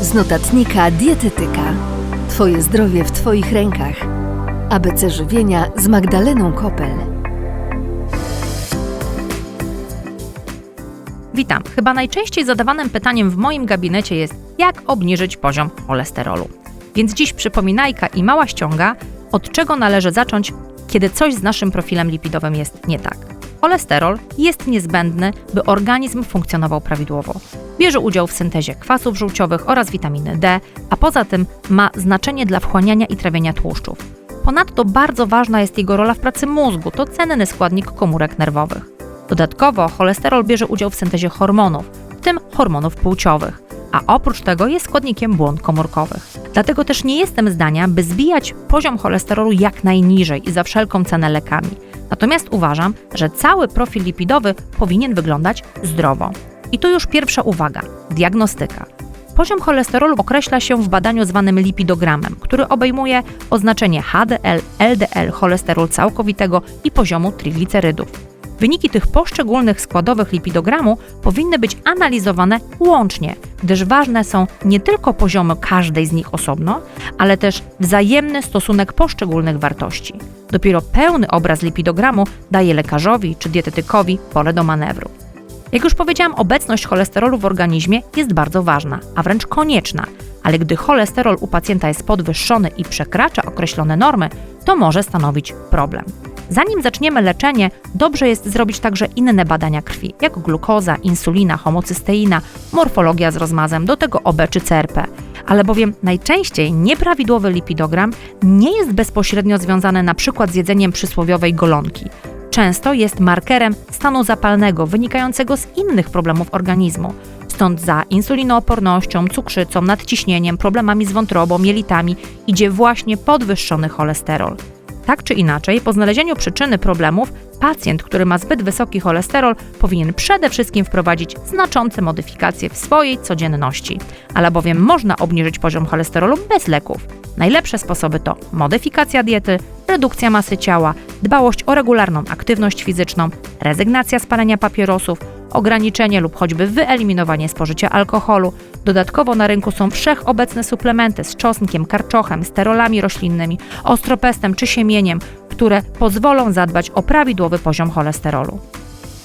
Z notatnika Dietetyka. Twoje zdrowie w Twoich rękach. ABC żywienia z Magdaleną Kopel. Witam. Chyba najczęściej zadawanym pytaniem w moim gabinecie jest, jak obniżyć poziom cholesterolu. Więc dziś przypominajka i mała ściąga, od czego należy zacząć, kiedy coś z naszym profilem lipidowym jest nie tak. Cholesterol jest niezbędny, by organizm funkcjonował prawidłowo. Bierze udział w syntezie kwasów żółciowych oraz witaminy D, a poza tym ma znaczenie dla wchłaniania i trawienia tłuszczów. Ponadto bardzo ważna jest jego rola w pracy mózgu, to cenny składnik komórek nerwowych. Dodatkowo cholesterol bierze udział w syntezie hormonów, w tym hormonów płciowych, a oprócz tego jest składnikiem błon komórkowych. Dlatego też nie jestem zdania, by zbijać poziom cholesterolu jak najniżej i za wszelką cenę lekami. Natomiast uważam, że cały profil lipidowy powinien wyglądać zdrowo. I tu już pierwsza uwaga diagnostyka. Poziom cholesterolu określa się w badaniu zwanym lipidogramem, który obejmuje oznaczenie HDL, LDL, cholesterol całkowitego i poziomu triglicerydów. Wyniki tych poszczególnych składowych lipidogramu powinny być analizowane łącznie, gdyż ważne są nie tylko poziomy każdej z nich osobno, ale też wzajemny stosunek poszczególnych wartości. Dopiero pełny obraz lipidogramu daje lekarzowi czy dietetykowi pole do manewru. Jak już powiedziałam, obecność cholesterolu w organizmie jest bardzo ważna, a wręcz konieczna, ale gdy cholesterol u pacjenta jest podwyższony i przekracza określone normy, to może stanowić problem. Zanim zaczniemy leczenie, dobrze jest zrobić także inne badania krwi, jak glukoza, insulina, homocysteina, morfologia z rozmazem, do tego OB czy CRP. Ale bowiem najczęściej nieprawidłowy lipidogram nie jest bezpośrednio związany np. z jedzeniem przysłowiowej golonki. Często jest markerem stanu zapalnego wynikającego z innych problemów organizmu. Stąd za insulinoopornością, cukrzycą, nadciśnieniem, problemami z wątrobą, jelitami idzie właśnie podwyższony cholesterol. Tak czy inaczej, po znalezieniu przyczyny problemów, pacjent, który ma zbyt wysoki cholesterol, powinien przede wszystkim wprowadzić znaczące modyfikacje w swojej codzienności. Ale bowiem można obniżyć poziom cholesterolu bez leków. Najlepsze sposoby to modyfikacja diety, redukcja masy ciała, dbałość o regularną aktywność fizyczną, rezygnacja z palenia papierosów, ograniczenie lub choćby wyeliminowanie spożycia alkoholu. Dodatkowo na rynku są wszechobecne suplementy z czosnkiem, karczochem, sterolami roślinnymi, ostropestem czy siemieniem, które pozwolą zadbać o prawidłowy poziom cholesterolu.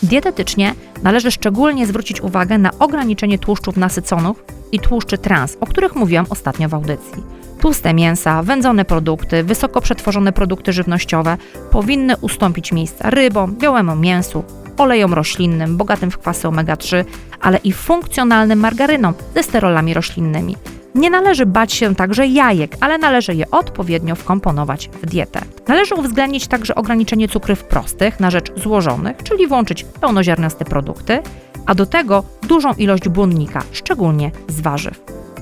Dietetycznie należy szczególnie zwrócić uwagę na ograniczenie tłuszczów nasyconych i tłuszczy trans, o których mówiłam ostatnio w audycji. Tłuste mięsa, wędzone produkty, wysoko przetworzone produkty żywnościowe powinny ustąpić miejsca rybom, białemu mięsu, olejom roślinnym, bogatym w kwasy omega-3, ale i funkcjonalnym margarynom ze sterolami roślinnymi. Nie należy bać się także jajek, ale należy je odpowiednio wkomponować w dietę. Należy uwzględnić także ograniczenie cukrów prostych na rzecz złożonych, czyli włączyć pełnoziarnaste produkty, a do tego dużą ilość błonnika, szczególnie z warzyw.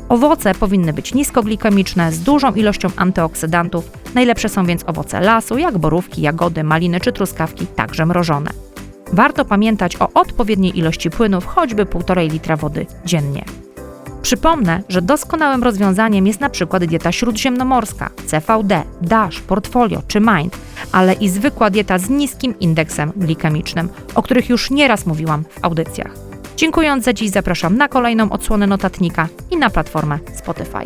Owoce powinny być niskoglikemiczne, z dużą ilością antyoksydantów. Najlepsze są więc owoce lasu, jak borówki, jagody, maliny czy truskawki, także mrożone. Warto pamiętać o odpowiedniej ilości płynów, choćby 1,5 litra wody dziennie. Przypomnę, że doskonałym rozwiązaniem jest na przykład dieta śródziemnomorska, CVD, DASH, Portfolio czy Mind, ale i zwykła dieta z niskim indeksem glikemicznym, o których już nieraz mówiłam w audycjach. Dziękując za dziś zapraszam na kolejną odsłonę notatnika i na platformę Spotify.